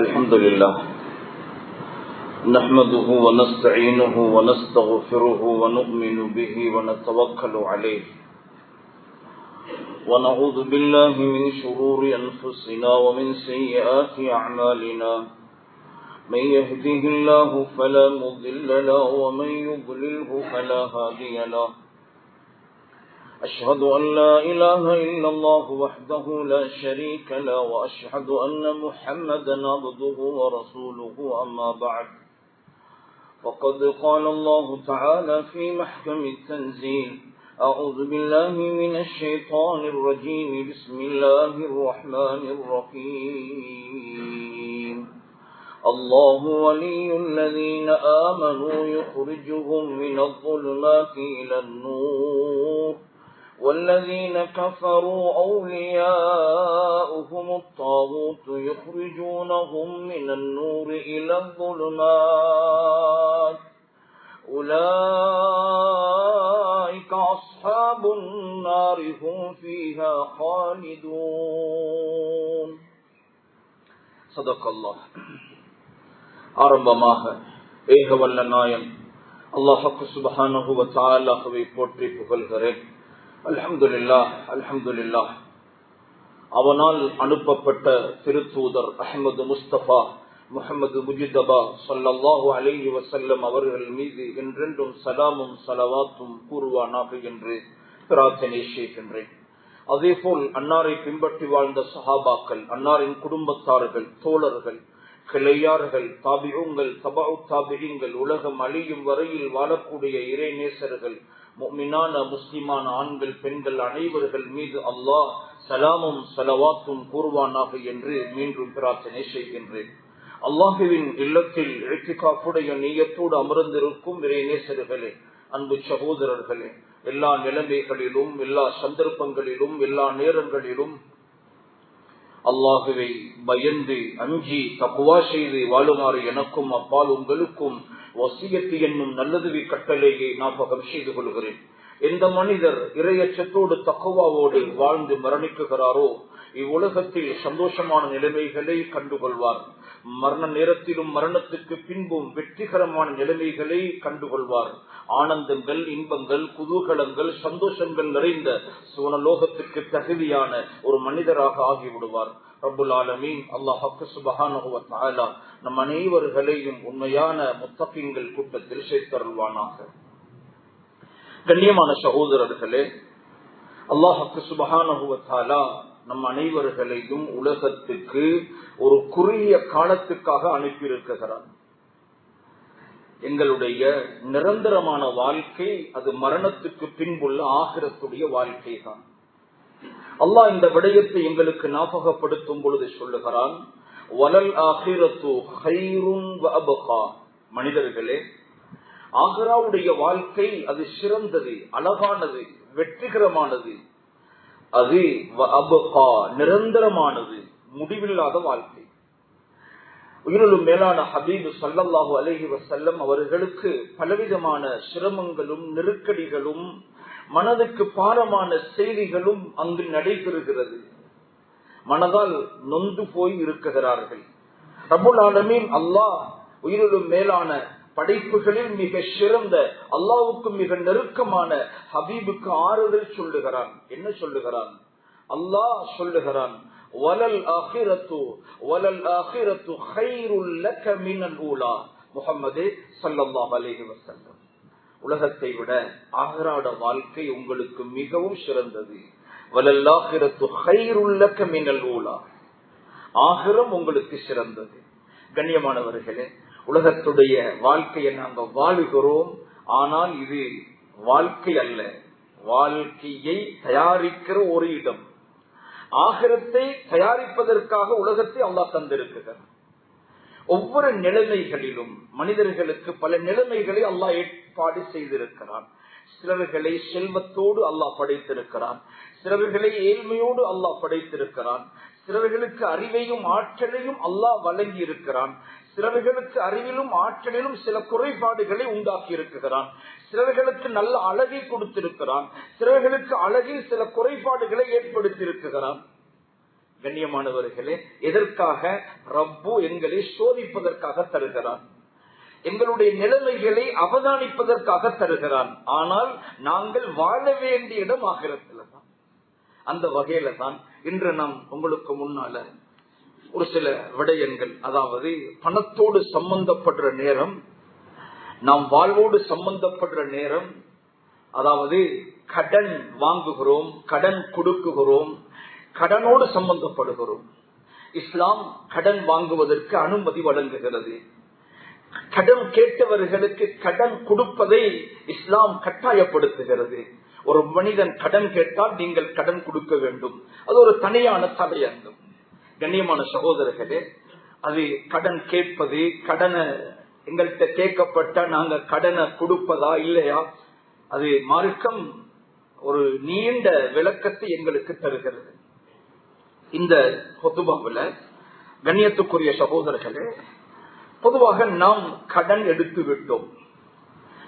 الحمد لله نحمده ونستعينه ونستغفره ونؤمن به ونتوكل عليه ونعوذ بالله من شرور أنفسنا ومن سيئات أعمالنا من يهده الله فلا مضل له ومن يضلله فلا هادي له أشهد أن لا إله إلا الله وحده لا شريك له وأشهد أن محمدا عبده ورسوله أما بعد. وقد قال الله تعالى في محكم التنزيل أعوذ بالله من الشيطان الرجيم بسم الله الرحمن الرحيم. الله ولي الذين آمنوا يخرجهم من الظلمات إلى النور. والذين كفروا أولياؤهم الطاغوت يخرجونهم من النور إلى الظلمات أولئك أصحاب النار هم فيها خالدون صدق الله ஆரம்பமாக ஏகவல்ல நாயன் அல்லாஹக்கு சுபஹானஹு வ தஆலாவை போற்றி புகழ்கிறேன் அல்ஹம்துலில்லா அல்ஹம்துலில்லா அவனால் அனுப்பப்பட்ட திருத்தூதர் அஹமது முஸ்தபா முகமது முஜிதபா சொல்லல்லாஹு அலைஹி வசல்லம் அவர்கள் மீது என்றென்றும் சலாமும் சலவாத்தும் கூறுவானாக என்று பிரார்த்தனை செய்கின்றேன். அதே போல் அன்னாரை பின்பற்றி வாழ்ந்த சஹாபாக்கள் அன்னாரின் குடும்பத்தார்கள் தோழர்கள் கிளையார்கள் தாபியுங்கள் தபாவு தாபியங்கள் உலகம் அழியும் வரையில் வாழக்கூடிய இறைநேசர்கள் முக்மினான முஸ்லிமான ஆண்கள் பெண்கள் அனைவர்கள் மீது அல்லாஹ் சலாமும் சலவாத்தும் கூறுவானாக என்று மீண்டும் பிரார்த்தனை செய்கின்றேன். அல்லாஹுவின் இல்லத்தில் எழுத்துக்காப்புடைய நீயத்தோடு அமர்ந்திருக்கும் இறைநேசர்களே அன்பு சகோதரர்களே எல்லா நிலைமைகளிலும் எல்லா சந்தர்ப்பங்களிலும் எல்லா நேரங்களிலும் அல்லாஹுவை பயந்து அஞ்சி தப்புவா செய்து வாழுமாறு எனக்கும் அப்பால் உங்களுக்கும் வசியத்து என்னும் நல்லதுவி கட்டளையை ஞாபகம் செய்து கொள்கிறேன். எந்த மனிதர் இரையச்சத்தோடு தக்குவாவோடு வாழ்ந்து மரணிக்குகிறாரோ இவ்வுலகத்தில் சந்தோஷமான நிலைமைகளை கண்டுகொள்வார். மரண நேரத்திலும் மரணத்துக்கு பின்பும் வெற்றிகரமான நிலைமைகளை கண்டுகொள்வார். ஆனந்தங்கள் இன்பங்கள் குதூகலங்கள் சந்தோஷங்கள் நிறைந்த சுவனலோகத்துக்கு தகுதியான ஒரு மனிதராக ஆகிவிடுவார். ரபுல் ஆலமீன். அல்லாஹ் சுபஹான நம் அனைவர்களையும் உண்மையான முத்தப்பிங்கள் கூட்டத்தில் சேர்த்தருள்வானாக கண்ணியமான சகோதரர்களே அல்லாஹுக்கு சுபஹானுவத்தாலா நம் அனைவர்களையும் உலகத்துக்கு ஒரு குறுகிய காலத்துக்காக அனுப்பியிருக்கிறார் எங்களுடைய நிரந்தரமான வாழ்க்கை அது மரணத்துக்கு பின்புள்ள ஆகிரத்துடைய வாழ்க்கை தான் அல்லாஹ் இந்த விடயத்தை எங்களுக்கு ஞாபகப்படுத்தும் பொழுது சொல்லுகிறான் வலல் ஆகிரத்து மனிதர்களே ஆகராவுடைய வாழ்க்கை அது சிறந்தது அழகானது வெற்றிகரமானது. அது நிரந்தரமானது முடிவில்லாத வாழ்க்கை. உயிரிலும் மேலான ஹபீபு சல்லாஹூ அலஹி வசல்லம் அவர்களுக்கு பலவிதமான சிரமங்களும் நெருக்கடிகளும் மனதுக்கு பாரமான செய்திகளும் அங்கு நடைபெறுகிறது. மனதால் நொந்து போய் இருக்குகிறார்கள் ரபுல் ஆலமின் அல்லாஹ் உயிரிலும் மேலான படைப்புகளில் மிக சிறந்த அல்லாவுக்கு மிக நெருக்கமான ஹபீபுக்கு ஆறுதல் சொல்லுகிறான். என்ன சொல்லுகிறான்? அல்லாஹ் சொல்லுகிறான் வலல் ஆஹிரத்து வலல் ஆஹிரத்து ஹைருல் லக மினல் ஊலா. அலைஹி வஸல்லம். உலகத்தை விட ஆகராட வாழ்க்கை உங்களுக்கு மிகவும் சிறந்தது. வலல் ஆஹிரத்து ஹைருல் ஊலா. ஆகிரம் உங்களுக்கு சிறந்தது. கண்ணியமானவர்களே உலகத்துடைய வாழ்க்கையை நாங்கள் வாழுகிறோம். ஆனால் இது வாழ்க்கை அல்ல. வாழ்க்கையை தயாரிக்கிற ஒரு இடம். ஆகிரத்தை தயாரிப்பதற்காக உலகத்தை அல்லா தந்திருக்கிறார் ஒவ்வொரு நிலைமைகளிலும் மனிதர்களுக்கு பல நிலைமைகளை அல்லாஹ் ஏற்பாடு செய்திருக்கிறான். சிலர்களை செல்வத்தோடு அல்லாஹ் படைத்திருக்கிறான். சிலர்களை ஏழ்மையோடு அல்லாஹ் படைத்திருக்கிறான். சிலர்களுக்கு அறிவையும் ஆற்றலையும் அல்லாஹ் வழங்கி இருக்கிறான் சிலர்களுக்கு அறிவிலும் ஆற்றலிலும் சில குறைபாடுகளை உண்டாக்கி இருக்கிறான் சிலர்களுக்கு நல்ல அழகை கொடுத்திருக்கிறான். சிறவர்களுக்கு அழகில் சில குறைபாடுகளை ஏற்படுத்தி இருக்கிறான் கண்ணியமானவர்களே எதற்காக? ரப்பு எங்களை சோதிப்பதற்காக தருகிறான். எங்களுடைய நிலைமைகளை அவதானிப்பதற்காக தருகிறான். ஆனால் நாங்கள் வாழ வேண்டிய இடம் ஆகிறதுல தான். அந்த வகையில தான் இன்று நாம் உங்களுக்கு முன்னால ஒரு சில விடயங்கள் அதாவது பணத்தோடு சம்பந்தப்படுற நேரம் நாம் வாழ்வோடு சம்பந்தப்படுற நேரம் அதாவது கடன் வாங்குகிறோம் கடன் கொடுக்குகிறோம் கடனோடு சம்பந்தப்படுகிறோம். இஸ்லாம் கடன் வாங்குவதற்கு அனுமதி வழங்குகிறது. கடன் கேட்டவர்களுக்கு கடன் கொடுப்பதை இஸ்லாம் கட்டாயப்படுத்துகிறது. ஒரு மனிதன் கடன் கேட்டால் நீங்கள் கடன் கொடுக்க வேண்டும். அது ஒரு தனியான தடை அங்கும் கண்ணியமான சகோதரர்களே அது கடன் கேட்பது கடனை எங்கள்கிட்ட கேட்கப்பட்ட நாங்க கடனை கொடுப்பதா இல்லையா? அது மார்க்கம் ஒரு நீண்ட விளக்கத்தை எங்களுக்கு தருகிறது. இந்த பொதுபாவில் கண்ணியத்துக்குரிய சகோதரர்களே பொதுவாக நாம் கடன் எடுத்து விட்டோம்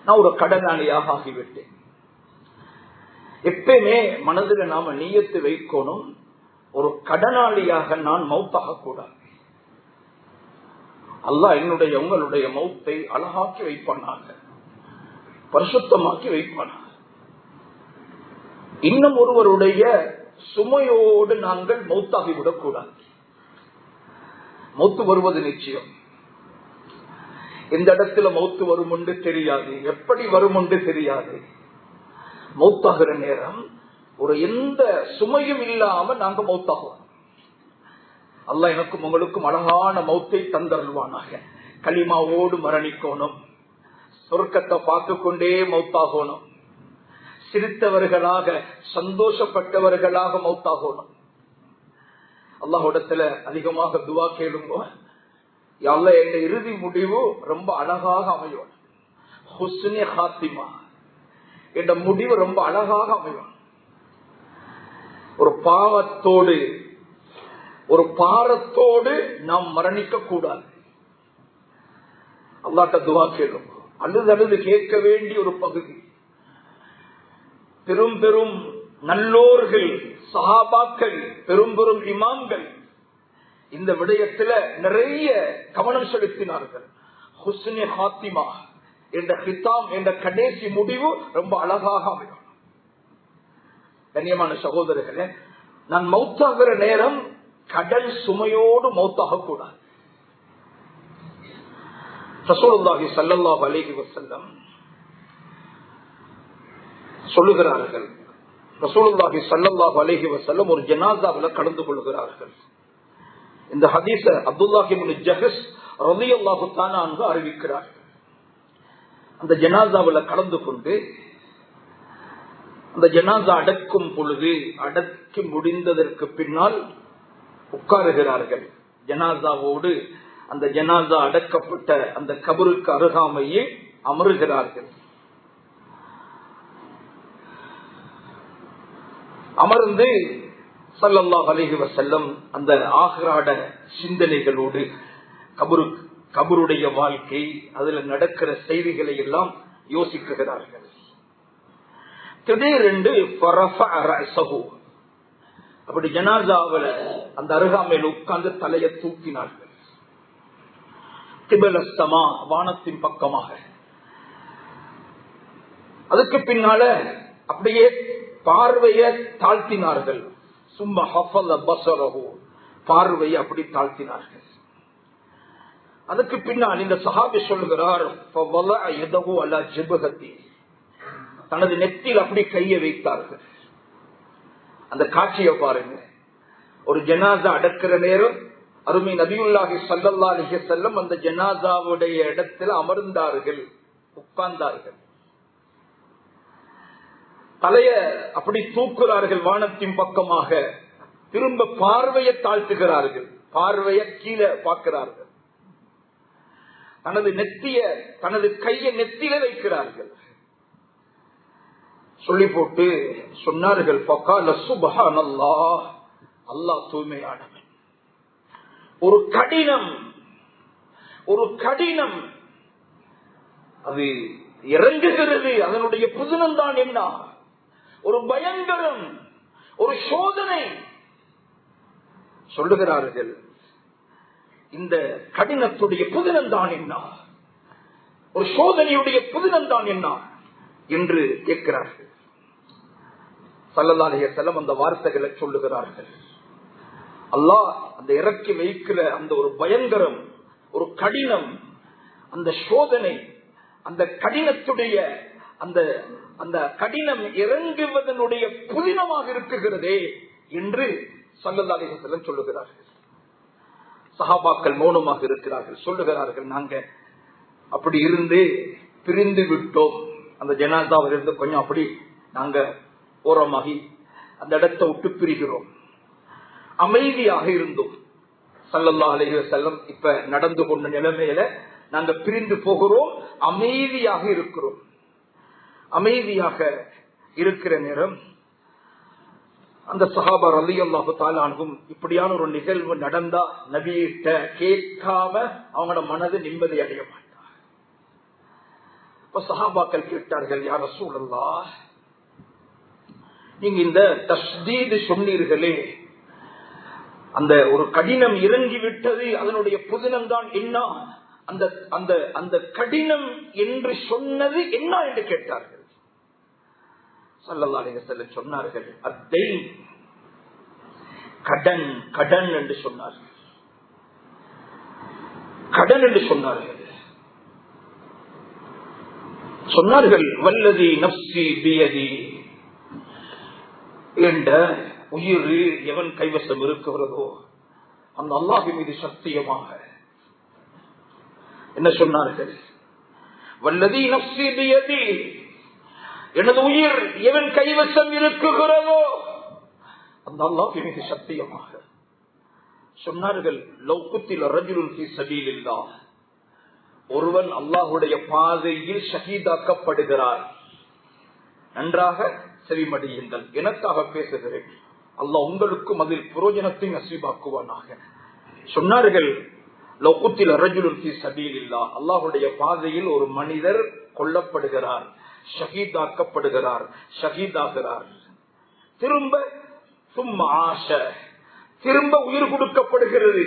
நான் ஒரு கடனாளியாக ஆகிவிட்டேன். எப்பயுமே மனதில் நாம நீயத்து வைக்கணும். ஒரு கடனாளியாக நான் மௌத்தாக கூடாது அல்லாஹ் என்னுடைய உங்களுடைய மௌத்தை அழகாக்கி வைப்பானாக. பரிசுத்தமாக்கி வைப்பானாக. இன்னும் ஒருவருடைய சுமையோடு நாங்கள் மௌத்தாகிவிடக் கூடாது மௌத்து வருவது நிச்சயம். இந்த இடத்துல மௌத்து வரும் என்று தெரியாது. எப்படி வரும் என்று தெரியாது? மௌத்தாகிற நேரம் ஒரு எந்த சுமையும் இல்லாம நாங்க மௌத்தாகுவோம் அல்ல எனக்கும் உங்களுக்கும் அழகான மௌத்தை தந்தருள்வானாக. களிமாவோடு மரணிக்கணும். சொர்க்கத்தை பார்த்து கொண்டே மௌத்தாகணும் சிரித்தவர்களாக சந்தோஷப்பட்டவர்களாக மௌத்தாகணும் அல்லாஹிடத்துல அதிகமாக துவா கேளுங்க. அல்ல என் இறுதி முடிவு ரொம்ப அழகாக அமையும். ஹுஸ்னி ஹாத்திமா. என்ற முடிவு ரொம்ப அழகாக அமையும். ஒரு பாவத்தோடு ஒரு பாரத்தோடு நாம் மரணிக்க கூடாது. அல்லாட்ட துவா கேளும். அழுது அழுது கேட்க வேண்டிய ஒரு பகுதி. பெரும் பெரும் நல்லோர்கள் சகாபாக்கள் பெரும் பெரும் இமாம்கள் இந்த விடயத்துல நிறைய கவனம் செலுத்தினார்கள். ஹுஸ்னி ஹாத்திமா என்ற ஹிதாம் என்ற கடைசி முடிவு ரொம்ப அழகாக அமையும். கண்ணியமான சகோதரர்களே நான் மௌத்தாகிற நேரம் கடல் சுமையோடு மௌத்தாக கூடாது ரசூலுல்லாஹி ஸல்லல்லாஹு அலைஹி வஸல்லம் சொல்லுகிறார்கள். ரசூலுல்லாஹி சல்லல்லாஹு அலைஹி வஸல்லம் ஒரு ஜனாசாவில் கலந்து கொள்கிறார்கள். இந்த ஹதீச அப்துல்லாஹி ஜஹஸ் ரலியல்லாஹு தஆலா அன்ஹு அறிவிக்கிறார்கள் அந்த ஜனாசாவில் கலந்து கொண்டு அந்த ஜனாசா அடக்கும் பொழுது அடக்கி முடிந்ததற்கு பின்னால் உட்காருகிறார்கள். ஜனாசாவோடு அந்த ஜனாசா அடக்கப்பட்ட அந்த கபருக்கு அருகாமையே அமருகிறார்கள். அமர்ந்து சல்லல்லாஹ் அலைஹி வசல்லம் அந்த ஆகராட சிந்தனைகளோடு கபரு கபருடைய வாழ்க்கை அதுல நடக்கிற செய்திகளை எல்லாம் யோசிக்குகிறார்கள் திடீரென்று அப்படி ஜனாசாவில் அந்த அருகாமையில் உட்கார்ந்து தலையை தூக்கினார்கள். திபலஸ்தமா வானத்தின் பக்கமாக. அதுக்கு பின்னால அப்படியே பார்வையை தாழ்த்தினார்கள். சும்மா ஹஃபல பசரஹு பார்வையை அப்படி தாழ்த்தினார்கள். அதுக்கு பின்னால் இந்த சஹாபி சொல்லுகிறார் எதவோ அல்ல ஜிபகத்தி தனது நெத்தியில் அப்படி கையை வைத்தார்கள். அந்த காட்சியை பாருங்க. ஒரு ஜனாசா அடக்கிற நேரம் அருமை நபியுல்லாஹி சல்லல்லா அலிஹ செல்லம் அந்த ஜனாசாவுடைய இடத்தில் அமர்ந்தார்கள் உட்கார்ந்தார்கள். தலைய அப்படி தூக்குறார்கள் வானத்தின் பக்கமாக. திரும்ப பார்வையை தாழ்த்துகிறார்கள். பார்வையை கீழே பார்க்கிறார்கள். தனது நெத்திய தனது கையை நெத்தில வைக்கிறார்கள். சொல்லி போட்டு சொன்னார்கள் அல்லா தூய்மையானவன். ஒரு கடினம் ஒரு கடினம். அது இறங்குகிறது. அதனுடைய புதினம் தான் என்ன? ஒரு பயங்கரம் ஒரு சோதனை சொல்லுகிறார்கள். இந்த கடினத்துடைய புதினம் தான் என்ன? ஒரு சோதனையுடைய புதினம் தான் என்ன? என்று கேட்கிறார்கள். சல்லதாலய செல்லம் அந்த வார்த்தைகளை சொல்லுகிறார்கள். அல்லாஹ் அந்த இறக்கி வைக்கிற அந்த ஒரு பயங்கரம் ஒரு கடினம் அந்த சோதனை அந்த கடினத்துடைய அந்த அந்த கடினம் இறங்குவதனுடைய புதினமாக இருக்குகிறதே என்று சங்கதாலேசத்திலும் செல்லம் சொல்லுகிறார்கள். சஹாபாக்கள் மௌனமாக இருக்கிறார்கள். சொல்லுகிறார்கள் நாங்க அப்படி இருந்து பிரிந்து விட்டோம். அந்த ஜனாதாவில் இருந்து கொஞ்சம் அப்படி நாங்க ஓரமாகி அந்த இடத்தை விட்டு பிரிகிறோம். அமைதியாக இருந்தோம். சல்லல்லா செல்லம் இப்ப நடந்து கொண்ட நிலைமையில நாங்க பிரிந்து போகிறோம் அமைதியாக இருக்கிறோம். அமைதியாக இருக்கிற நேரம் அந்த சஹாபர் அலி அல்லாஹு தாலானும் இப்படியான ஒரு நிகழ்வு நடந்தா நபியிட்ட கேட்காம அவங்களோட மனது நிம்மதி அடைய மாட்டார் இப்ப சஹாபாக்கள் கேட்டார்கள் யார சூழல்லா நீங்க இந்த தஸ்தீது சொன்னீர்களே அந்த ஒரு கடினம் இறங்கி விட்டது அதனுடைய புதினம்தான் என்ன? அந்த அந்த அந்த கடினம் என்று சொன்னது என்ன? என்று கேட்டார்கள். சொன்னார்கள் அத்தை கடன் கடன் என்று சொன்னார்கள். கடன் என்று சொன்னார்கள். சொன்னார்கள் வல்லதி நப்சி பியதி என்ற உயிர் எவன் கைவசம் இருக்கிறதோ அந்த அல்லாஹி மீது சத்தியமாக என்ன சொன்னார்கள்? வல்லதி நப்சி பியதி எனது உயிர் எவன் கைவசம் இருக்குகிறதோ அந்த அல்லாஹ் மிக சத்தியமாக சொன்னார்கள் லௌக்குத்தில் ரஜுலுல் ஃபீ ஒருவன் அல்லாஹுடைய பாதையில் ஷஹீதாக்கப்படுகிறார் நன்றாக செவிமடியுங்கள். எனக்காக பேசுகிறேன். அல்லாஹ் உங்களுக்கும் அதில் புரோஜனத்தை நசீபாக்குவானாக. சொன்னார்கள் லௌக்குத்தில் ரஜுலுல் சபீல் இல்லா அல்லாஹுடைய பாதையில் ஒரு மனிதர் கொல்லப்படுகிறார். ஷஹீதாக்கப்படுகிறார் ஷஹீதாகிறார். திரும்ப சும்மா ஆச திரும்ப உயிர் கொடுக்கப்படுகிறது.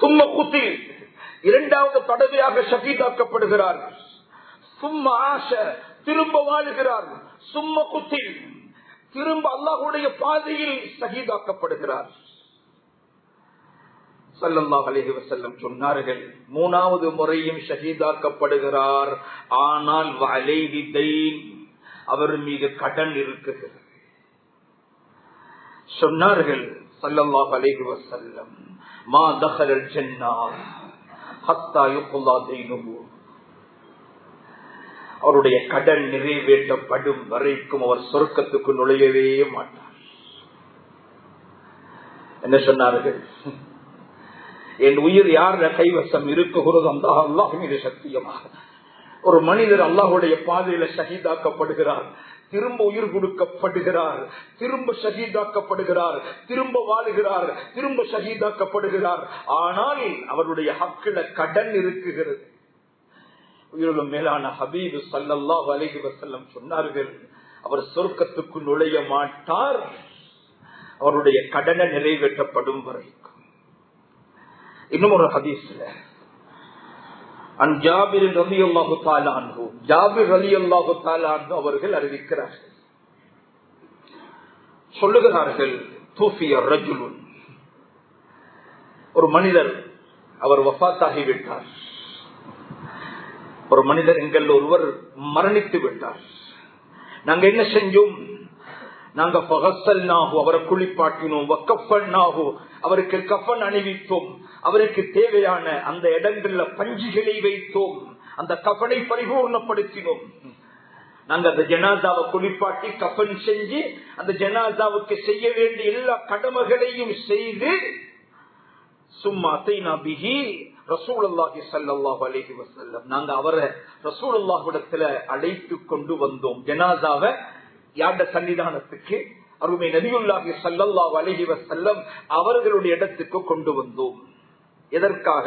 சும்ம குத்தி. இரண்டாவது தடவையாக ஷகீதாக்கப்படுகிறார் சும்மா ஆச திரும்ப வாழ்கிறார். சும்ம குத்தி. திரும்ப அல்லாஹுடைய பாதையில் சகிதாக்கப்படுகிறார் சல்லல்லாஹ் அலைஹி வஸல்லம் சொன்னார்கள். மூணாவது முறையும் ஷஹீதாக்கப்படுகிறார். ஆனால் வலைஹி தைன் அவர் மீது கடன் இருக்குகிறது. சொன்னார்கள் சல்லல்லாஹ் அலைஹி வசல்லம் மா தஹரல் ஜன்னா ஹத்தா யுக்லா தைனுஹு. அவருடைய கடன் நிறைவேற்றப்படும் வரைக்கும் அவர் சொர்க்கத்துக்கு நுழையவே மாட்டார். என்ன சொன்னார்கள்? என் உயிர் யார் கைவசம் இருக்குகிறதோ அந்த அல்லாஹ் மீது சத்தியமாக. ஒரு மனிதர் அல்லாஹுடைய பாதையில ஷஹீதாக்கப்படுகிறார். திரும்ப உயிர் கொடுக்கப்படுகிறார். திரும்ப ஷஹீதாக்கப்படுகிறார். திரும்ப வாழுகிறார். திரும்ப ஷஹீதாக்கப்படுகிறார். ஆனால் அவருடைய ஹக்கில கடன் இருக்குகிறது. உயிரிலும் மேலான ஹபீபு சல்லல்லாஹு அலைஹி வஸல்லம் சொன்னார்கள் அவர் சொர்க்கத்துக்கு நுழைய மாட்டார். அவருடைய கடனை நிறைவேற்றப்படும் வரை. இன்னும் ஒரு ஹதீஸ்ல ஜாபிர் அல்லாஹு தாலான்ஹு ஜாபிர் அல்லாஹு தாலான்ஹு அவர்கள் அறிவிக்கிறார்கள். சொல்லுகிறார்கள் தூஃபிய ரஜுலுன். ஒரு மனிதர் அவர் வஃத்தாகிவிட்டார். ஒரு மனிதர் எங்கள் ஒருவர் மரணித்து விட்டார் நாங்க என்ன செஞ்சோம்? நாங்க அவரை குளிப்பாட்டினோம். வக்கப்பண்ணாகோ அவருக்கு கஃபன் அணிவித்தோம். அவருக்கு தேவையான அந்த இடங்கள்ல பஞ்சுகளை வைத்தோம். அந்த கஃபனை பரிபூர்ணப்படுத்தினோம். நாங்க அந்த ஜனாதாவை குளிப்பாட்டி கஃபன் செஞ்சு அந்த ஜனாதாவுக்கு செய்ய வேண்டிய எல்லா கடமைகளையும் செய்து சும்மா பிகி ரசூலுல்லாஹி சல்லாஹ் அலஹி வசல்லம் நாங்க அவரை ரசூலுல்லாஹ்விடத்துல அழைத்து கொண்டு வந்தோம். ஜனாதாவை யாண்ட சன்னிதானத்துக்கு அருமை நபியுல்லாஹி சல்லல்லா அலைஹி செல்லம் அவர்களுடைய இடத்துக்கு கொண்டு வந்தோம். எதற்காக?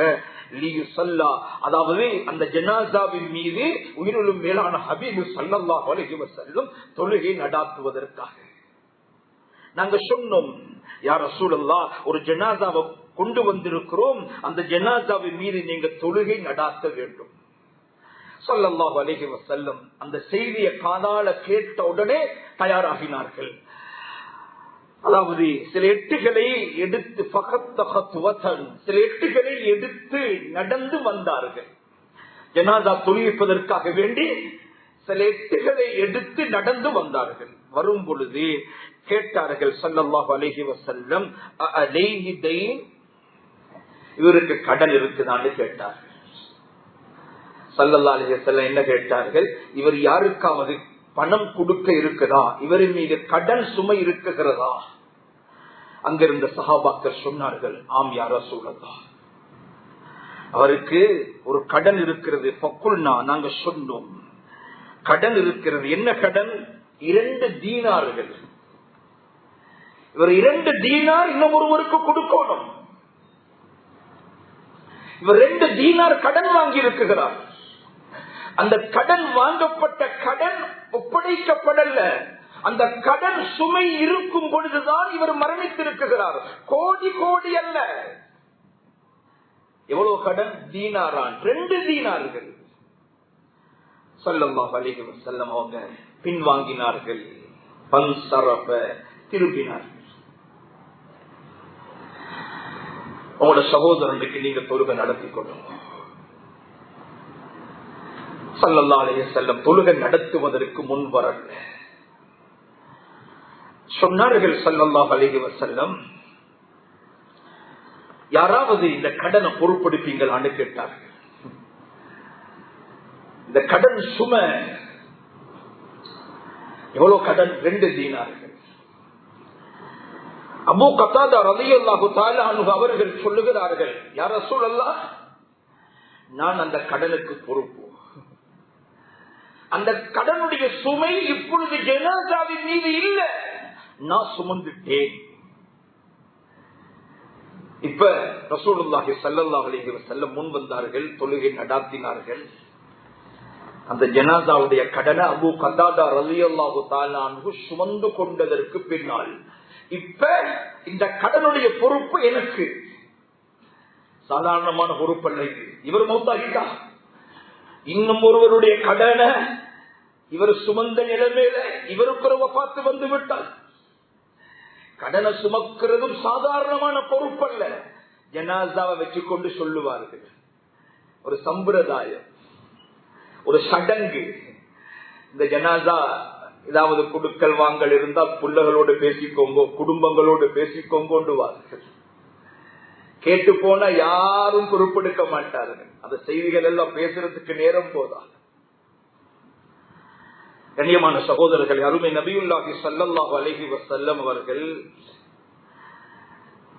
லியுசல்லா அதாவது அந்த ஜனாசாவின் மீது உயிரிலும் மேலான ஹபீபு சல்லல்லா அலைஹி வஸல்லம் தொழுகை நடாத்துவதற்காக. நாங்க சொன்னோம் யார் ரசூலல்லா ஒரு ஜனாதாவை கொண்டு வந்திருக்கிறோம். அந்த ஜனாசாவின் மீது நீங்க தொழுகை நடாத்த வேண்டும். சொல்லல்லாஹு அலைஹி வஸல்லம் அந்த செய்தியை காதால கேட்ட உடனே தயாராகினார்கள். அதாவது சில எட்டுகளை எடுத்து பகத்தகத்துவத்தன் சில எட்டுகளை எடுத்து நடந்து வந்தார்கள். ஜனாதா தொழில்ப்பதற்காக வேண்டி சில எட்டுகளை எடுத்து நடந்து வந்தார்கள். வரும் பொழுது கேட்டார்கள் சல்லல்லாஹு அலஹி வசல்லம் இவருக்கு கடன் இருக்குதான்னு கேட்டார்கள். சல்லல்லா அலைஹி வஸல்லம் என்ன கேட்டார்கள்? இவர் யாருக்காவது பணம் கொடுக்க இருக்குதா? இவரின் மீது கடன் சுமை இருக்குகிறதா? அங்கிருந்த சகாபாக்கள் சொன்னார்கள் ஆம் யார சூழலா அவருக்கு ஒரு கடன் இருக்கிறது. பக்குல்னா நாங்க சொன்னோம். கடன் இருக்கிறது. என்ன கடன்? இரண்டு தீனார்கள் இவர் இரண்டு தீனார் இன்னும் ஒருவருக்கு கொடுக்கணும். இவர் ரெண்டு தீனார் கடன் வாங்கி இருக்குகிறார் அந்த கடன் வாங்கப்பட்ட கடன் ஒப்படைக்கப்படல. அந்த கடன் சுமை இருக்கும் பொழுதுதான் இவர் மரணித்திருக்கிறார். கோடி கோடி அல்ல. எவ்வளவு கடன்? தீனாரான். ரெண்டு தீனார்கள். சொல்லம்மா வலிக செல்லம் அவங்க பின்வாங்கினார்கள். பன்சரப்ப திருப்பினார்கள் உங்களோட சகோதரனுக்கு நீங்க தொழுகை நடத்தி கொள்ளுங்க. சல்லல்லாலேயே செல்லம் தொழுகை நடத்துவதற்கு முன் வரல. சொன்னார்கள் சல்லல்லா அலிக செல்லம் யாராவது இந்த கடனை பொறுப்படுப்பீங்களான்னு கேட்டார்கள். இந்த கடன் சுமை எவ்வளவு கடன்? ரெண்டு தீனார்கள். அபு கத்தாதா ரதியல்லாஹு தாலானு அவர்கள் சொல்லுகிறார்கள் யார சூழல்லா நான் அந்த கடனுக்கு பொறுப்பு. அந்த கடனுடைய சுமை இப்பொழுது ஜனாதாவின் மீது இல்ல. நான் சுமந்துட்டேன். இப்ப ரசூலுல்லாஹி சல்லல்லாஹு அலைஹி செல்ல முன் வந்தார்கள் தொழுகை நடாத்தினார்கள். அந்த ஜனாதாவுடைய கடனை அபு கதாதா ரவி அல்லாஹு தாலானு சுமந்து கொண்டதற்கு பின்னால். இப்ப இந்த கடனுடைய பொறுப்பு எனக்கு. சாதாரணமான பொறுப்பு அல்ல இது. இவர் மௌத்தாகிட்டா இன்னும் ஒருவருடைய கடனை இவர் சுமந்த நிலைமையில இவருக்கு பார்த்து வந்து விட்டார். கடனை சுமக்கிறதும் சாதாரணமான பொறுப்பல்ல ஜனாசாவை வச்சு கொண்டு சொல்லுவார்கள். ஒரு சம்பிரதாயம் ஒரு சடங்கு. இந்த ஜனாசா ஏதாவது குடுக்கல் வாங்கல் இருந்தால் பிள்ளைகளோடு பேசிக்கோங்கோ குடும்பங்களோடு பேசிக்கோங்கோண்டுவார்கள் கேட்டு போனா யாரும் பொறுப்பெடுக்க மாட்டார்கள். அந்த செய்திகள் எல்லாம் பேசுறதுக்கு நேரம் போதா? கண்ணியமான சகோதரர்கள் அருமை நபியுல்லாஹி சல்லல்லாஹு அலஹி வசல்லம் அவர்கள்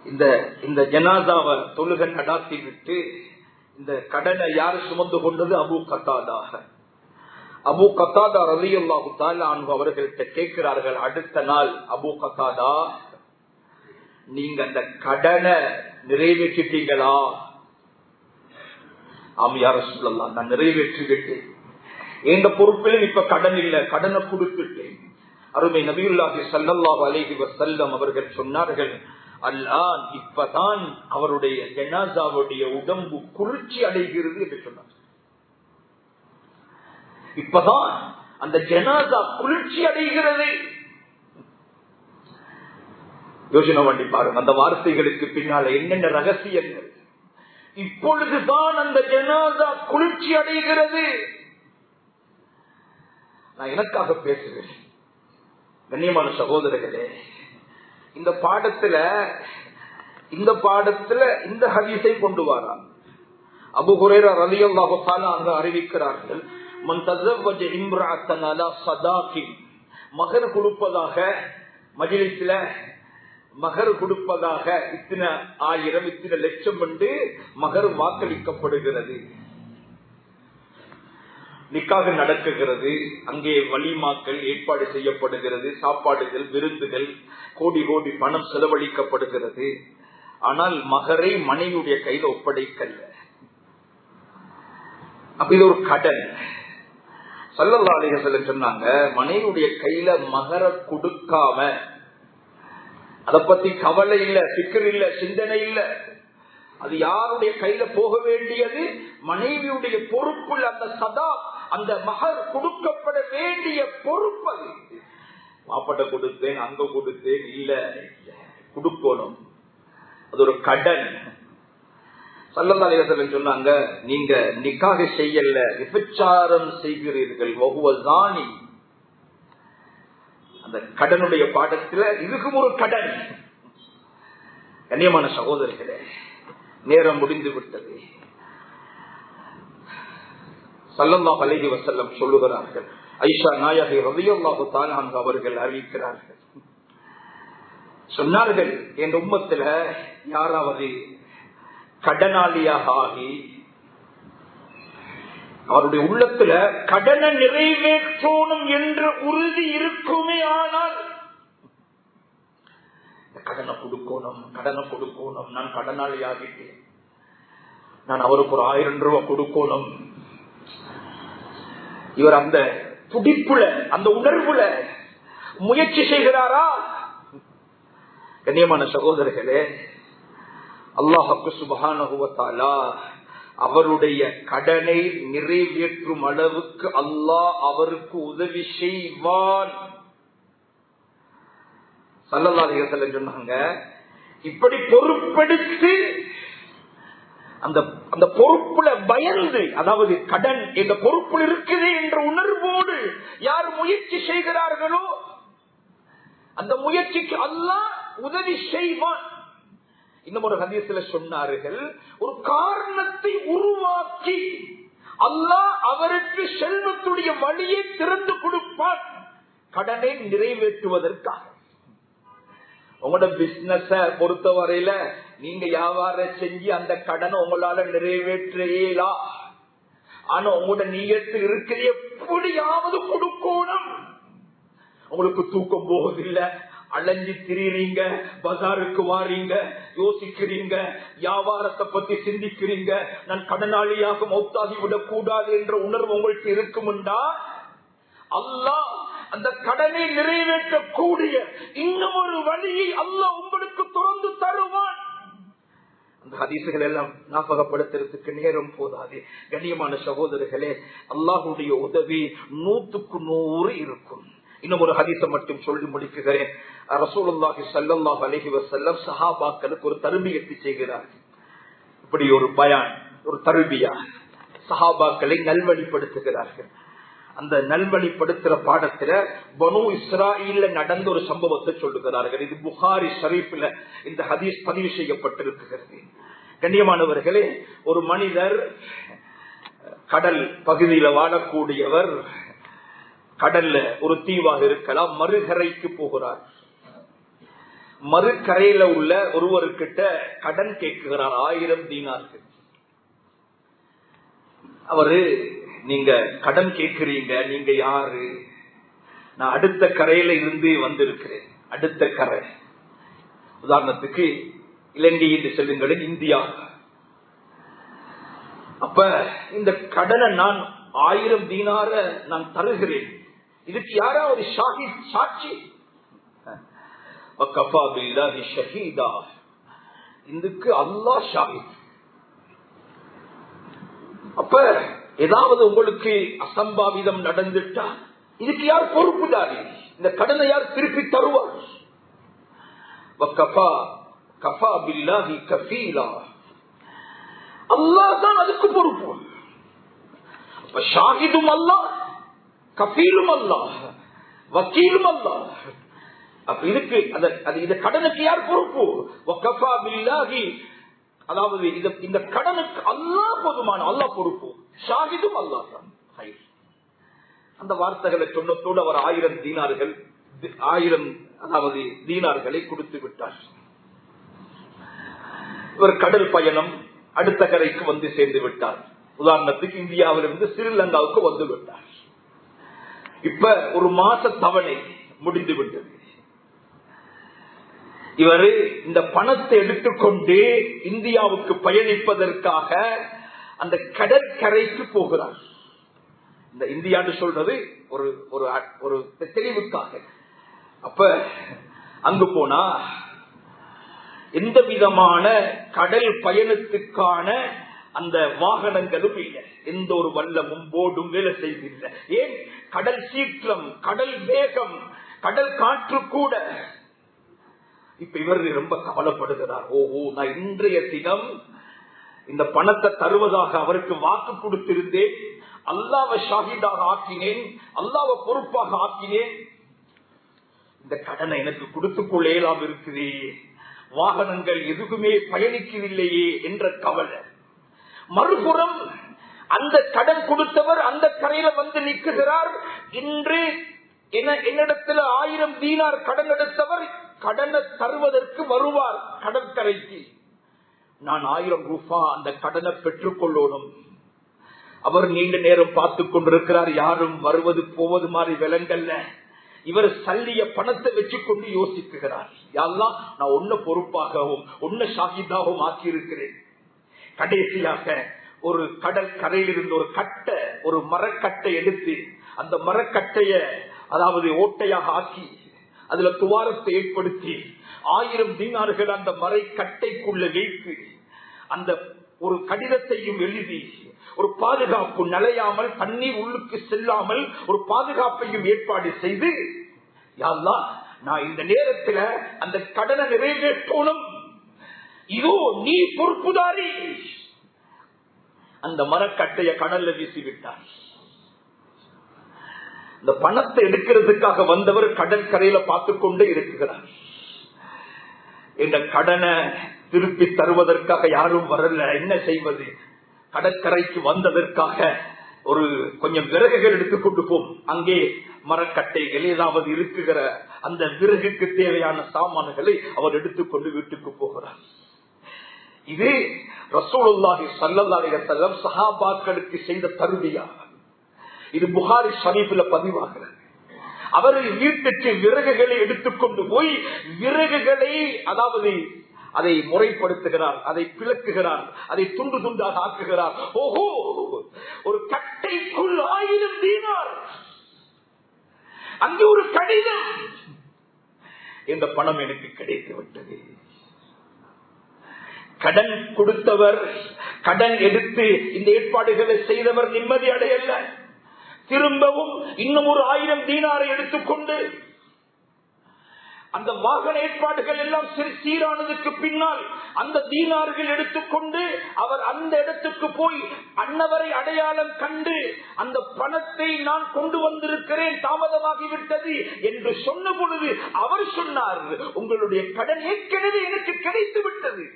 இந்த இந்த ஜனாதாவை தொழுகை நடாத்தி விட்டு இந்த கடனை யார் சுமந்து கொண்டது? அபு கத்தாதாக. அபு கத்தாதா ரலியல்லாஹு தாலா அவர்கள்ட்ட கேட்கிறார்கள் அடுத்த நாள் அபு கத்தாதா நீங்க அந்த கடனை நிறைவேற்றிட்டீங்களா ஆமியார சொல்லலாம் நான் நிறைவேற்றி விட்டேன் எந்த பொறுப்பிலும் இப்ப கடன் இல்ல கடனை கொடுத்துட்டேன். அருமை நபியுல்லாஹி சல்லாஹ் அலைஹி வஸல்லம் அவர்கள் சொன்னார்கள் அல்லான் இப்பதான் அவருடைய ஜனாசாவுடைய உடம்பு குளிர்ச்சி அடைகிறது என்று சொன்னார். இப்பதான் அந்த ஜனாசா குளிர்ச்சி அடைகிறது. யோசனை பண்ணி பாருங்க. அந்த வார்த்தைகளுக்கு பின்னால என்னென்ன ரகசியங்கள்? இப்பொழுதுதான் அந்த ஜனாதா குளிர்ச்சி அடைகிறது. நான் எனக்காக பேசுகிறேன் கண்ணியமான சகோதரர்களே இந்த பாடத்துல இந்த பாடத்துல இந்த ஹதீஸை கொண்டு வரான். அபு ஹுரேரா ரலியல்லாஹு அறிவிக்கிறார்கள் மன் தஸவ்வஜ இம்ரஅத்தன் அலா ஸதாகின் மகர் கொடுப்பதாக மஜ்லிஸ்ல மகர் கொடுப்பதாக இத்தனை ஆயிரம் இத்தனை லட்சம் என்று மகர் வாக்களிக்கப்படுகிறது. நிக்காக நடக்குகிறது. அங்கே வலிமாக்கள் ஏற்பாடு செய்யப்படுகிறது. சாப்பாடுகள் விருந்துகள் கோடி கோடி பணம் செலவழிக்கப்படுகிறது. ஆனால் மகரை மனைவியுடைய கையில ஒப்படைக்கல்ல. அப்ப இது ஒரு கடன். சல்லல்லா அலிஹசல்ல சொன்னாங்க மனைவியுடைய கையில மகர கொடுக்காம அதை பத்தி கவலை இல்ல சிக்கர் இல்ல சிந்தனை இல்ல. அது யாருடைய கையில போக வேண்டியது? மனைவியுடைய பொறுப்புள்ள அந்த சதா அந்த மகர் கொடுக்கப்பட வேண்டிய பொறுப்பு அது. மாப்பட்ட கொடுத்தேன் அங்க கொடுத்தேன் இல்ல. கொடுக்கணும். அது ஒரு கடன். சல்லல்லாஹு சொன்னாங்க நீங்க நிக்காக செய்யல விபச்சாரம் செய்கிறீர்கள் ஒவ்வொருதானி அந்த கடனுடைய பாடத்துல இதுக்கும் ஒரு கடன். கண்ணியமான சகோதரர்களே நேரம் முடிந்து விட்டது. சல்லம்மா பலகி வசல்லம் சொல்லுகிறார்கள். ஐஷா நாயகி ரலியல்லாஹு தஆலா அவர்கள் அறிவிக்கிறார்கள். சொன்னார்கள் என் உம்மத்துல யாராவது கடனாளியாக ஆகி அவருடைய உள்ளத்துல கடனை நிறைவேற்றணும் என்ற உறுதி இருக்குமே ஆனால் கடனை கொடுக்கணும் கடனை கொடுக்கணும் நான் கடனாளி ஆகிட்டேன். நான் அவருக்கு ஒரு ஆயிரம் ரூபாய் கொடுக்கணும். இவர் அந்த துடிப்புல அந்த உணர்வுல முயற்சி செய்கிறாரா? கண்ணியமான சகோதரர்களே அல்லாஹு சுபகானுவத்தாலா அவருடைய கடனை நிறைவேற்றும் அளவுக்கு அல்லாஹ் அவருக்கு உதவி செய்வான். சல்லல்லாஹு சொன்னாங்க இப்படி பொறுப்பெடுத்து அந்த அந்த பொறுப்புல பயந்து அதாவது கடன் இந்த பொறுப்புல இருக்குது என்ற உணர்வோடு யார் முயற்சி செய்கிறார்களோ அந்த முயற்சிக்கு அல்லாஹ் உதவி செய்வான். இன்னும் ஒரு ஹதீஸ்ல சொன்னார்கள் ஒரு காரணத்தை உருவாக்கி அல்லாஹ் அவருக்கு செல்வத்துடைய வழியை திறந்து கொடுப்பான். கடனை நிறைவேற்றுவதற்காக. உங்களோட பிசினஸ பொறுத்தவரையில நீங்க வியாபாரம் செஞ்சு அந்த கடனை உங்களால நிறைவேற்றேலா ஆனா உங்களோட நீயத்து இருக்க எப்படியாவது கொடுக்கணும். உங்களுக்கு தூக்கம் போவதில்லை. அலைஞ்சு திரியுறீங்க பஜாருக்கு வாரீங்க யோசிக்கிறீங்க வியாபாரத்தை பத்தி சிந்திக்கிறீங்க நான் கடனாளியாக மௌத்தாகி விடக் கூடாது என்ற உணர்வு உங்களுக்கு இருக்கும்டா அல்லாஹ் அந்த கடனை நிறைவேற்றக்கூடிய இன்னும் ஒரு வழியை அல்லாஹ் உங்களுக்கு திறந்து தருவான். அந்த ஹதீசுகள் எல்லாம் ஞாபகப்படுத்துறதுக்கு நேரம் போதாது. கண்ணியமான சகோதரர்களே அல்லாஹுடைய உதவி நூத்துக்கு நூறு இருக்கும். இன்னும் ஒரு ஹதீசம் மட்டும் சொல்லி முடிக்குகிறேன் ரசூலுல்லாஹி சல்லாஹ் அலஹி வசல்லம் சஹாபாக்களுக்கு ஒரு தர்பியத்தை செய்கிறார்கள் இப்படி ஒரு பயான் ஒரு தர்பியா? சஹாபாக்களை நல்வழிப்படுத்துகிறார்கள். அந்த நல்வழிப்படுத்துற பாடத்துல பனு இஸ்ராயில நடந்த ஒரு சம்பவத்தை சொல்லுகிறார்கள். இது புகாரி ஷரீஃப்ல இந்த ஹதீஸ் பதிவு செய்யப்பட்டிருக்கிறது. கண்ணியமானவர்களே ஒரு மனிதர் கடல் பகுதியில வாழக்கூடியவர் கடல்ல ஒரு தீவாக இருக்கலாம் மறுகரைக்கு போகிறார். மறுக்கரையில உள்ள ஒருவருக்கிட்ட கடன் கேட்கிறார் ஆயிரம் தீனார்கள். அவரு நீங்க கடன் கேட்கிறீங்க நீங்க யாரு? நான் அடுத்த கரையில இருந்து வந்திருக்கிறேன் அடுத்த கரை. உதாரணத்துக்கு இலங்கை என்று செல்லுங்கள் இந்தியா. அப்ப இந்த கடனை நான் ஆயிரம் தீனார நான் தருகிறேன். இதுக்கு யாராவது ஷாஹித் சாட்சி? ஷஹீதா. இதுக்கு அல்லாஹ் ஷாஹித் அப்ப ஏதாவது உங்களுக்கு அசம்பாவிதம் நடந்துட்டா இதுக்கு யார் பொறுப்புதாரி? இந்த கடனை யார் திருப்பி தருவார் வக்கஃபா அல்லாஹ் தான் அதுக்கு பொறுப்பு. அப்ப ஷாஹிதும் அல்லாஹ். கபீலும் அல்லாஹ் வக்கீலும் அல்லாஹ். அப்ப இதுக்கு இந்த கடனுக்கு யார் பொறுப்பு? அதாவது இந்த கடனுக்கு அல்லாஹ் போதுமான அல்லாஹ் பொறுப்பு. ஷாஹிதும் அல்லாஹ் தான். அந்த வார்த்தைகளை சொன்னத்தோடு அவர் ஆயிரம் தீனார்கள் ஆயிரம் அதாவது தீனார்களை கொடுத்து விட்டார். இவர் கடல் பயணம் அடுத்த கரைக்கு வந்து சேர்ந்து விட்டார். உதாரணத்துக்கு இந்தியாவிலிருந்து ஸ்ரீலங்காவுக்கு வந்து விட்டார். இப்ப ஒரு மாச தவணை முடிந்து விட்டது இவரு இந்த பணத்தை எடுத்துக்கொண்டு இந்தியாவுக்கு பயணிப்பதற்காக அந்த கடற்கரைக்கு போகிறார். இந்த இந்தியான்னு சொல்றது ஒரு ஒரு ஒரு தெளிவுக்காக. அப்ப அங்கு போனா எந்த விதமான கடல் பயணத்துக்கான அந்த வாகனங்களும் இல்லை. எந்த ஒரு வல்லமும் போர்டும் வேலை செய்தில்லை. ஏன்? கடல் சீற்றம் கடல் வேகம் கடல் காற்று கூட. இப்ப இவர் ரொம்ப கவலைப்படுகிறார். ஓஹோ நான் இன்றைய தினம் இந்த பணத்தை தருவதாக அவருக்கு வாக்கு கொடுத்திருந்தேன். அல்லாவை ஷாஹிதாக ஆக்கினேன். அல்லாவை பொறுப்பாக ஆக்கினேன். இந்த கடனை எனக்கு கொடுத்துக் கொள்ளேலாம் இருக்குதே. வாகனங்கள் எதுக்குமே பயணிக்கவில்லையே என்ற கவலை. மறுபுறம் அந்த கடன் கொடுத்தவர் அந்த கரையில வந்து நிற்குகிறார். இன்று என்ன- என்னிடத்துல ஆயிரம் தீனார் கடன் எடுத்தவர் கடனை தருவதற்கு வருவார் கடற்கரைக்கு. நான் ஆயிரம் ரூபா அந்த கடனை பெற்றுக்கொள்ளணும் அவர் நீண்ட நேரம் பார்த்துக் கொண்டிருக்கிறார். யாரும் வருவது போவது மாதிரி விலங்கல்ல. இவர் சல்லிய பணத்தை வச்சு கொண்டு யோசிக்குகிறார் யாரெல்லாம் நான் ஒன்ன பொறுப்பாகவும் ஒன்ன ஷாஹிதாகவும் ஆக்கியிருக்கிறேன். கடைசியாக ஒரு கடல் கரையில் இருந்து ஒரு கட்டை ஒரு மரக்கட்டை எடுத்து அந்த மரக்கட்டைய அதாவது ஓட்டையாக ஆக்கி அதுல துவாரத்தை ஏற்படுத்தி ஆயிரம் தீனார்கள் அந்த மறை கட்டைக்குள்ள வைத்து அந்த ஒரு கடிதத்தையும் எழுதி ஒரு பாதுகாப்பு நலையாமல் தண்ணீர் உள்ளுக்கு செல்லாமல் ஒரு பாதுகாப்பையும் ஏற்பாடு செய்து யாழ்லா நான் இந்த நேரத்துல அந்த கடனை நிறைவேற்றணும் இதோ நீ பொறுப்புதாரி அந்த மரக்கட்டைய கடல்ல வீசி விட்டார் இந்த பணத்தை எடுக்கிறதுக்காக வந்தவர் கடற்கரையில பார்த்து கொண்டு இருக்கிறார். இந்த கடனை திருப்பி தருவதற்காக யாரும் வரல. என்ன செய்வது? கடற்கரைக்கு வந்ததற்காக ஒரு கொஞ்சம் விறகுகள் எடுத்துக்கொண்டு போம். அங்கே மரக்கட்டைகள் ஏதாவது இருக்குகிற அந்த விறகுக்கு தேவையான சாமான்களை அவர் எடுத்துக்கொண்டு வீட்டுக்கு போகிறார். இது ரசூலுல்லாஹி சல்லல்லாஹி அலைஹி வஸல்லம் சஹாபாக்களுக்கு செய்த தருவியா இது புகாரி ஷரீஃபில் பதிவாகிறது. அவர்கள் வீட்டுக்கு விறகுகளை எடுத்துக்கொண்டு போய் விறகுகளை அதாவது அதை முறைப்படுத்துகிறார் அதை பிளக்குகிறார் அதை துண்டு துண்டாக ஆக்குகிறார். ஓஹோ! ஒரு கட்டைக்குள் ஆயிரம் தீனார். அங்கே ஒரு கடிதம். இந்த பணம் எனக்கு கிடைத்து விட்டது கடன் கொடுத்தவர் கடன் எடுத்து இந்த ஏற்பாடுகளை செய்தவர் நிம்மதி அடையல்ல திரும்பவும் இன்னும் ஒரு ஆயிரம் தீனாரை எடுத்துக்கொண்டு அந்த வாகன ஏற்பாடுகள் எல்லாம் சரி சீரானதுக்கு பின்னால் அந்த தீனார்கள் எடுத்துக்கொண்டு அவர் அந்த இடத்துக்கு போய் அன்னவரை அடையாளம் கண்டு அந்த பணத்தை நான் கொண்டு வந்திருக்கிறேன் தாமதமாகிவிட்டது என்று சொன்ன பொழுது அவர் சொன்னார் உங்களுடைய கடன் ஏற்கனவே எனக்கு கிடைத்து விட்டது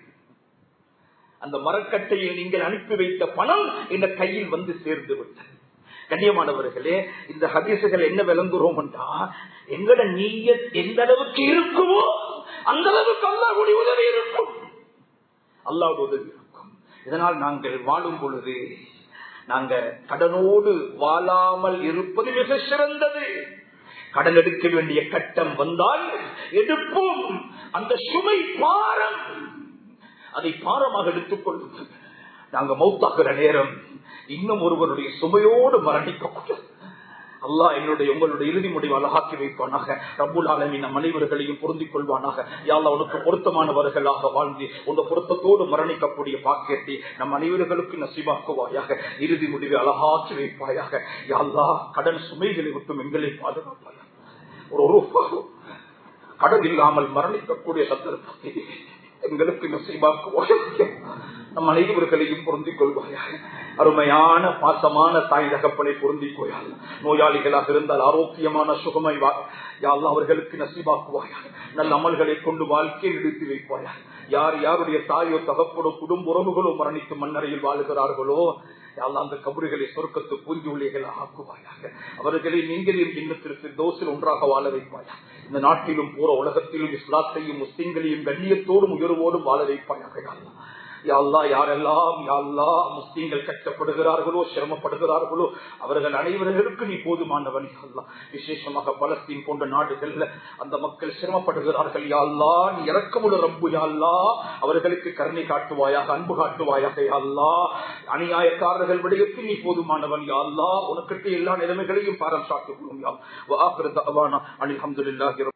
அந்த மரக்கட்டையில் நீங்கள் அனுப்பி வைத்த பணம் இந்த கையில் வந்து சேர்ந்து விட்டது. கண்ணியமானவர்களே இந்த ஹதீசுகள் என்ன விளங்குறோம் என்றா எங்கட நீய எந்த அளவுக்கு இருக்குமோ அந்த அளவுக்கு அல்லாவுடைய உதவி இருக்கும். அல்லாவுடைய உதவி இருக்கும். இதனால் நாங்கள் வாழும் பொழுது நாங்க கடனோடு வாழாமல் இருப்பது மிக சிறந்தது. கடன் எடுக்க வேண்டிய கட்டம் வந்தால் எடுப்போம். அந்த சுமை பாரம். அதை பாரமாக எடுத்துக்கொண்டு நாங்க மௌத்தாக்குற நேரம் இன்னும் ஒருவருடைய சுமையோடு மரணிக்கக்கூடாது. அல்லாஹ் என்னுடைய உங்களுடைய இறுதி முடிவு அழகாக்கி வைப்பானாக. ரபுல் ஆலமின் நம் அனைவர்களையும் பொருந்திக் கொள்வானாக. யாழ்லா உனக்கு பொருத்தமானவர்களாக வாழ்ந்து உங்க பொருத்தத்தோடு மரணிக்கக்கூடிய பாக்கியத்தை நம் அனைவர்களுக்கு நசிவாக்குவாயாக இறுதி முடிவை அழகாக்கி வைப்பாயாக. யாழ்லா கடன் சுமைகளை விட்டும் எங்களை பாதுகாப்பாயாக. ஒரு ஒரு கடன் இல்லாமல் மரணிக்கக்கூடிய சந்தர்ப்பத்தை எங்களுக்கு நசீபாக்குவாயாக நம் அனைவர்களையும் பொருந்திக் கொள்வாயாக. அருமையான பாசமான தாய் தகப்பனை பொருந்திக் கொள்ளால் நோயாளிகளாக இருந்தால் ஆரோக்கியமான சுகமை யாழ் அவர்களுக்கு நசீபாக்குவாயாக. நல்ல அமல்களை கொண்டு வாழ்க்கையை நிறுத்தி வைப்பாயாக. யார் யாருடைய தாயோ தகப்பனோ குடும்ப உறவுகளோ மரணித்து மண்ணறையில் வாழுகிறார்களோ யாழ்லா அந்த கபறுகளை சொர்க்கத்து பூஞ்சுள்ளிகள் ஆக்குவாயாக. அவர்களை நீங்களையும் இன்னத்திற்கு தோசில் ஒன்றாக வாழ வைப்பாயா இந்த நாட்டிலும் பூர உலகத்திலும் இஸ்லாத்தையும் முஸ்லிம்களையும் கண்ணியத்தோடும் உயர்வோடும் வாழ வைப்பாயாக யாழ்லா. யாழ்லா யாரெல்லாம் யாழ்லா முஸ்லீம்கள் கஷ்டப்படுகிறார்களோ சிரமப்படுகிறார்களோ அவர்கள் அனைவர்களுக்கு நீ போதுமானவன் யாழ்லா விசேஷமாக பலஸ்தீன் போன்ற நாடுகள்ல அந்த மக்கள் சிரமப்படுகிறார்கள் யாழ்லா நீ இறக்கமுள்ள ரம்பு யாழ்லா அவர்களுக்கு கருணை காட்டுவாயாக அன்பு காட்டுவாயாக யாழ்லா அநியாயக்காரர்கள் விடயத்தில் நீ போதுமானவன் யாழ்லா உனக்கிட்ட எல்லா நிலைமைகளையும் பாரம் சாட்டுகிறோம் யா வாஹிரு தஅவானா. அனில் ஹம்துலில்லாஹி